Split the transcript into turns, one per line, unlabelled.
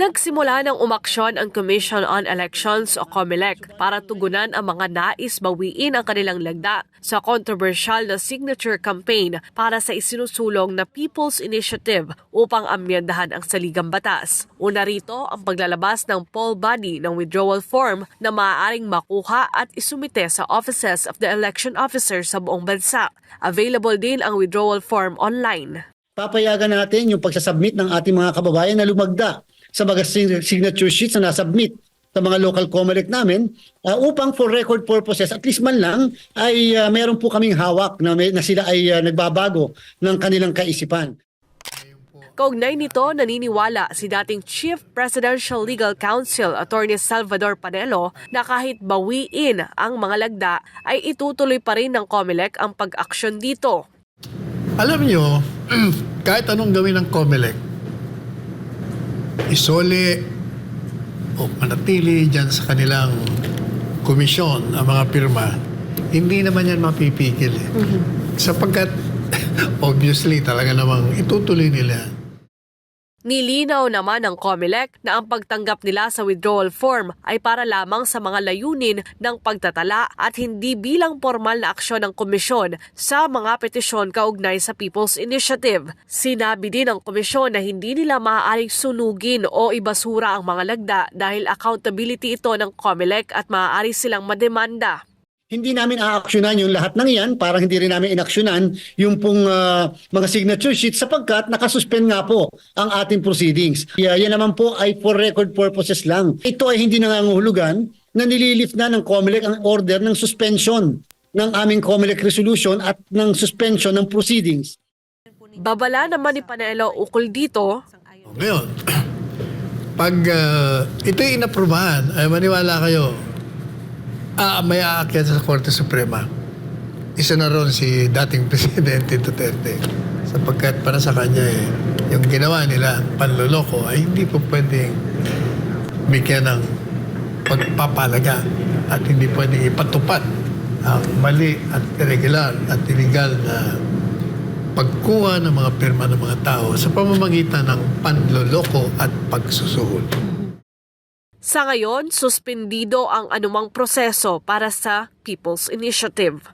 Nagsimula ng umaksyon ang Commission on Elections o COMELEC para tugunan ang mga nais bawiin ang kanilang lagda sa controversial na signature campaign para sa isinusulong na People's Initiative upang amyendahan ang saligang batas. Una rito ang paglalabas ng poll body ng withdrawal form na maaaring makuha at isumite sa offices of the election officer sa buong bansa. Available din ang withdrawal form online.
papayagan natin yung pagsasubmit ng ating mga kababayan na lumagda sa mga sig- signature sheets na nasubmit sa mga local COMELEC namin uh, upang for record purposes at least man lang ay uh, meron po kaming hawak na, may, na sila ay uh, nagbabago ng kanilang kaisipan.
Kaugnay nito, naniniwala si dating Chief Presidential Legal Counsel Attorney Salvador Panelo na kahit bawiin ang mga lagda ay itutuloy pa rin ng COMELEC ang pag-aksyon dito.
Alam nyo, kahit anong gawin ng COMELEC, isole o manatili dyan sa kanilang komisyon ang mga pirma, hindi naman yan mapipigil. Eh. Sapagkat, obviously, talaga namang itutuloy nila.
Nilinaw naman ng COMELEC na ang pagtanggap nila sa withdrawal form ay para lamang sa mga layunin ng pagtatala at hindi bilang formal na aksyon ng komisyon sa mga petisyon kaugnay sa People's Initiative. Sinabi din ng komisyon na hindi nila maaaring sunugin o ibasura ang mga lagda dahil accountability ito ng COMELEC at maaari silang mademanda.
Hindi namin aaksyonan yung lahat ng yan, parang hindi rin namin inaksyonan yung pong ah, mga signature sheets sapagkat nakasuspend nga po ang ating proceedings. Yeah, yan naman po ay for record purposes lang. Ito ay hindi nangangahulugan na nililift na ng COMELEC ang order ng suspension ng aming COMELEC resolution at ng suspension ng proceedings.
Babala naman ni Panelo ukol dito,
Ngayon, pag uh, ito'y inaprubahan, ay maniwala kayo, ah, may aakyat sa Korte Suprema. Isa na ron si dating Presidente Duterte. Sapagkat para sa kanya, eh, yung ginawa nila, panloloko, ay hindi po pwedeng bigyan ng pagpapalaga at hindi pwedeng ipatupad ang mali at irregular at illegal na pagkuha ng mga pirma ng mga tao sa pamamagitan ng panloloko at pagsusuhol.
Sa ngayon, suspendido ang anumang proseso para sa People's Initiative.